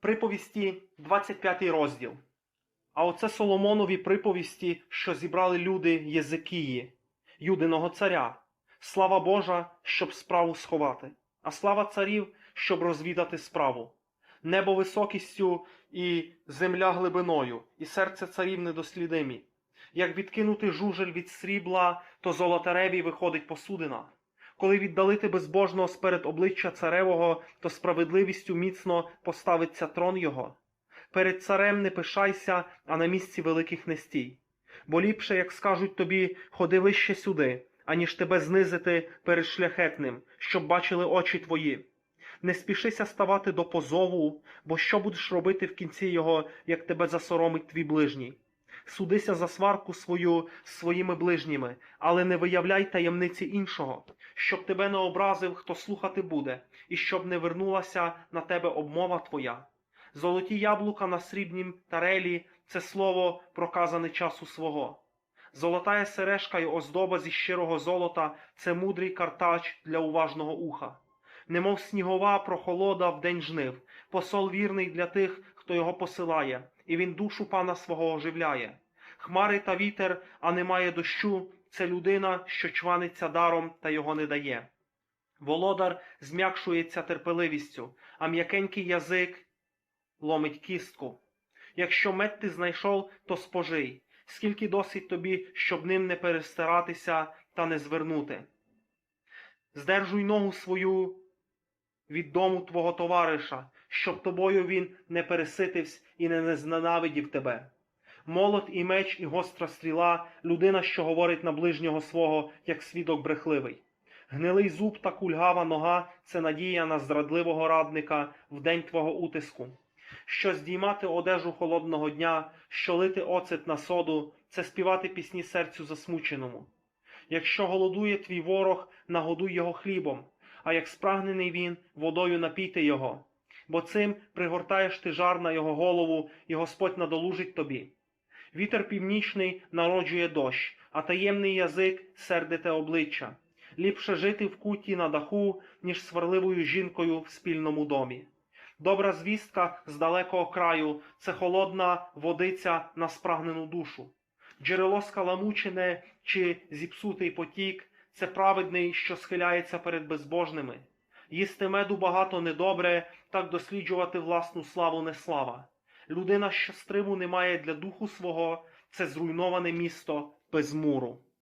Приповісті, 25 розділ. А оце Соломонові приповісті, що зібрали люди Єзикії, Юдиного царя. Слава Божа, щоб справу сховати, а слава царів, щоб розвідати справу. Небо високістю і земля глибиною, і серце царів недослідимі. Як відкинути жужель від срібла, то золотареві виходить посудина. Коли віддалити безбожного сперед обличчя царевого, то справедливістю міцно поставиться трон його. Перед царем не пишайся, а на місці великих не стій. Бо ліпше, як скажуть тобі, ходи вище сюди, аніж тебе знизити перед шляхетним, щоб бачили очі твої. Не спішися ставати до позову, бо що будеш робити в кінці його, як тебе засоромить твій ближній? Судися за сварку свою з своїми ближніми, але не виявляй таємниці іншого, щоб тебе не образив, хто слухати буде, і щоб не вернулася на тебе обмова твоя. Золоті яблука на срібнім тарелі це слово проказане часу свого. Золотая сережка й оздоба зі щирого золота це мудрий картач для уважного уха. Немов снігова прохолода в день жнив, посол вірний для тих, хто його посилає, і він душу пана свого оживляє. Хмари та вітер, а немає дощу, це людина, що чваниться даром та його не дає. Володар зм'якшується терпеливістю, а м'якенький язик ломить кістку. Якщо мед ти знайшов, то спожий, скільки досить тобі, щоб ним не перестаратися та не звернути. Здержуй ногу свою від дому твого товариша, щоб тобою він не переситився і не зненавидів тебе. Молот і меч, і гостра стріла, людина, що говорить на ближнього свого, як свідок брехливий. Гнилий зуб та кульгава нога це надія на зрадливого радника в день твого утиску. Що здіймати одежу холодного дня, що лити оцет на соду, це співати пісні серцю засмученому. Якщо голодує твій ворог, нагодуй його хлібом, а як спрагнений він, водою напійте його, бо цим пригортаєш ти жар на його голову, і Господь надолужить тобі. Вітер північний народжує дощ, а таємний язик сердите обличчя. Ліпше жити в куті на даху, ніж сварливою жінкою в спільному домі. Добра звістка з далекого краю це холодна водиця на спрагнену душу. Джерело скаламучене чи зіпсутий потік це праведний, що схиляється перед безбожними. Їсти меду багато недобре, так досліджувати власну славу не слава. Людина, що стриму не має для духу свого, це зруйноване місто без муру.